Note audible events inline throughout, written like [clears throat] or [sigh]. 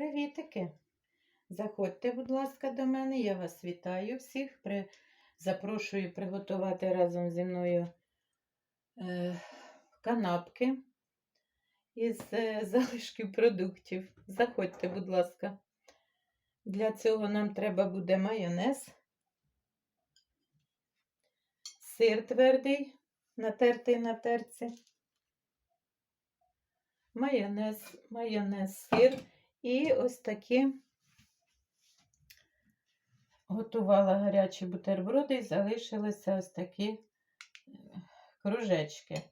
Привітики! Заходьте, будь ласка, до мене. Я вас вітаю всіх. При... Запрошую приготувати разом зі мною е... канапки із е... залишків продуктів. Заходьте, будь ласка. Для цього нам треба буде майонез, сир твердий, натертий на терці, майонез, майонез, сир. І ось такі готувала гарячі бутерброди і залишилися ось такі е, кружечки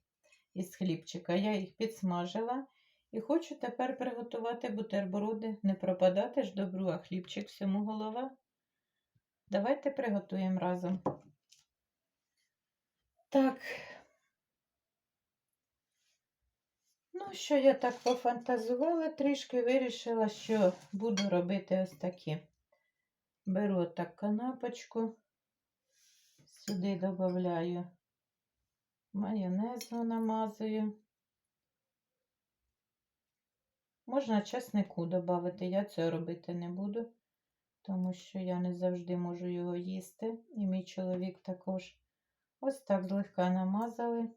із хлібчика. Я їх підсмажила і хочу тепер приготувати бутерброди. Не пропадати ж добру, а хлібчик всьому голова. Давайте приготуємо разом. Так. Ну, що я так пофантазувала, трішки вирішила, що буду робити ось такі. Беру так канапочку, сюди додаю майонезу намазую. Можна чеснику додати, я цього робити не буду, тому що я не завжди можу його їсти. І мій чоловік також. Ось так злегка намазали.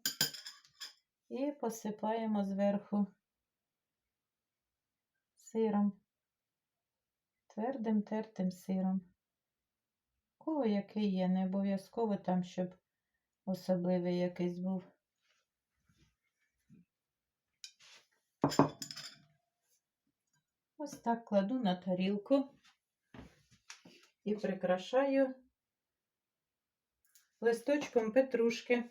І посипаємо зверху сиром, твердим тертим сиром. Кого який є, не обов'язково там, щоб особливий якийсь був. Ось так кладу на тарілку і прикрашаю листочком петрушки.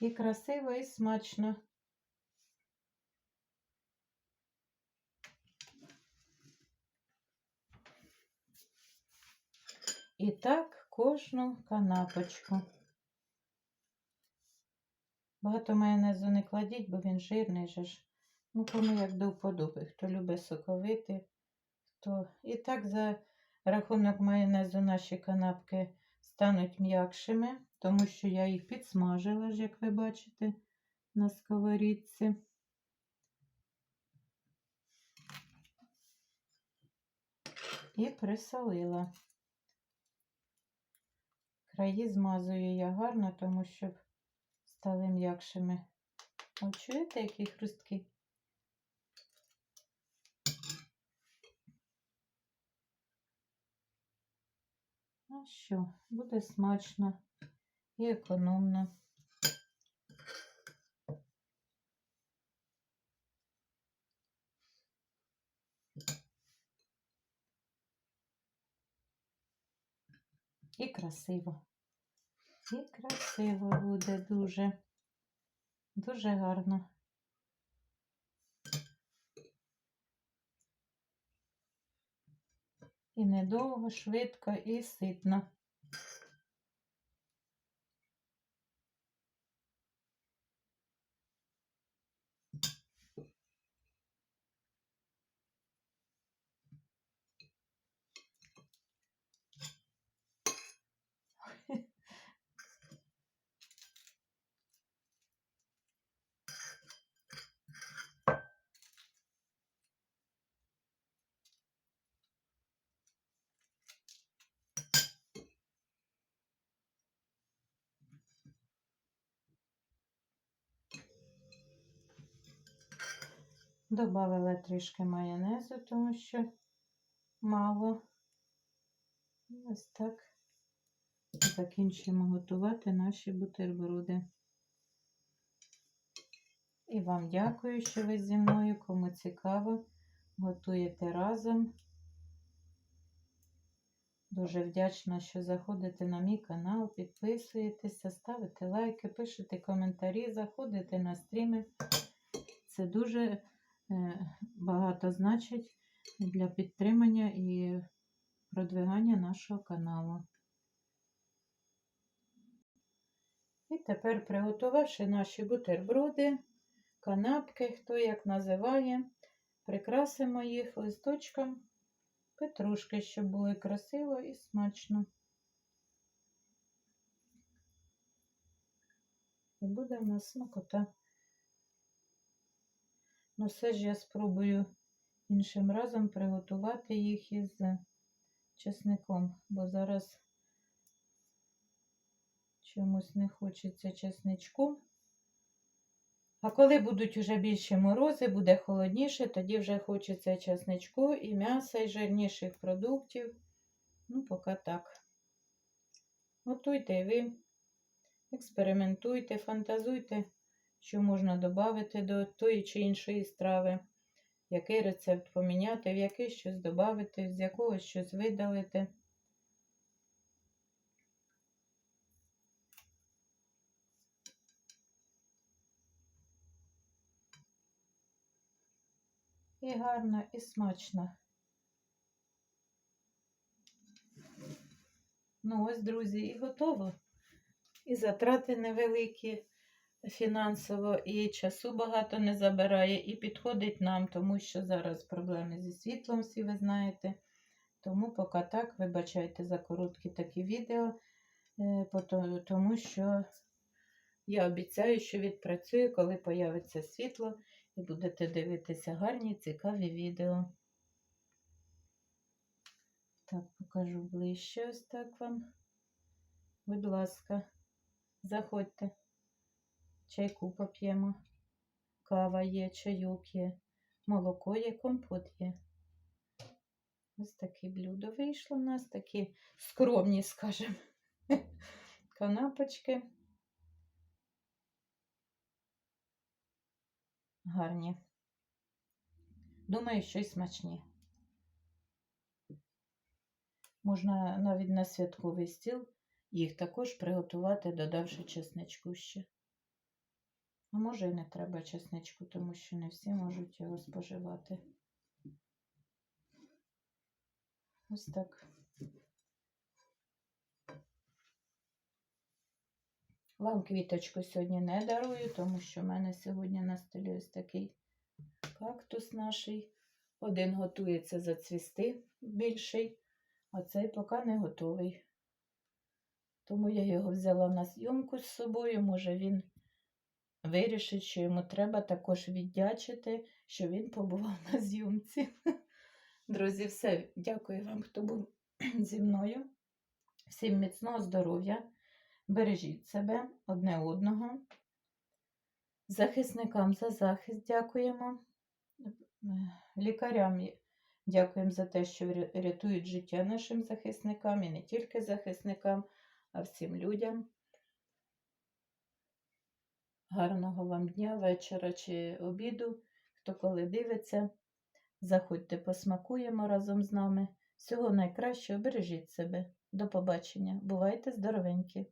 І красиво, і смачно. І так кожну канапочку. Багато майонезу не кладіть, бо він жирний же ж. Ну, кому як до вподоби. Хто любить соковити, хто. І так за рахунок майонезу наші канапки стануть м'якшими, тому що я їх підсмажила, ж, як ви бачите, на сковорідці. І присолила. Краї змазую я гарно, тому щоб стали м'якшими. О, чуєте, які хрустки? А що, буде смачно і економно. І красиво. І красиво буде дуже, дуже гарно. І недовго, швидко і ситно. Добавила трішки майонезу, тому що мало. Ось так закінчимо готувати наші бутерброди. І вам дякую, що ви зі мною, кому цікаво, готуєте разом. Дуже вдячна, що заходите на мій канал, підписуєтеся, ставите лайки, пишете коментарі, заходите на стріми. Це дуже багато значить для підтримання і продвигання нашого каналу. І тепер, приготувавши наші бутерброди, канапки, хто як називає, прикрасимо їх листочком петрушки, щоб було красиво і смачно. І буде в нас смакота. Ну, все ж я спробую іншим разом приготувати їх із чесником, бо зараз чомусь не хочеться чесничку. А коли будуть вже більші морози, буде холодніше, тоді вже хочеться чесничку і м'яса, і жирніших продуктів. Ну, поки так. Готуйте і ви, експериментуйте, фантазуйте, що можна додати до тої чи іншої страви, який рецепт поміняти, в який щось додати, з якогось щось видалити. І гарно, і смачно. Ну, ось, друзі, і готово. І затрати невеликі фінансово, і часу багато не забирає, і підходить нам, тому що зараз проблеми зі світлом, всі ви знаєте. Тому поки так, вибачайте за короткі такі відео, е, тому що я обіцяю, що відпрацюю, коли появиться світло, і будете дивитися гарні, цікаві відео. Так, покажу ближче ось так вам. Будь ласка, заходьте. Чайку поп'ємо. Кава є, чайок є, молоко є, компот є. Ось таке блюдо вийшло у нас, такі скромні, скажімо, [laughs] канапочки. Гарні. Думаю, що й смачні. Можна навіть на святковий стіл їх також приготувати, додавши чесничку ще. А може і не треба чесничку, тому що не всі можуть його споживати. Ось так. Вам квіточку сьогодні не дарую, тому що в мене сьогодні на столі ось такий кактус наший. Один готується зацвісти більший, а цей поки не готовий. Тому я його взяла на зйомку з собою. Може він вирішить, що йому треба також віддячити, що він побував на зйомці. [laughs] Друзі, все. Дякую вам, хто був [clears throat] зі мною. Всім міцного здоров'я. Бережіть себе одне одного. Захисникам за захист дякуємо. Лікарям дякуємо за те, що рятують життя нашим захисникам і не тільки захисникам, а всім людям. Гарного вам дня, вечора чи обіду. Хто коли дивиться, заходьте, посмакуємо разом з нами. Всього найкращого, бережіть себе. До побачення. Бувайте здоровенькі!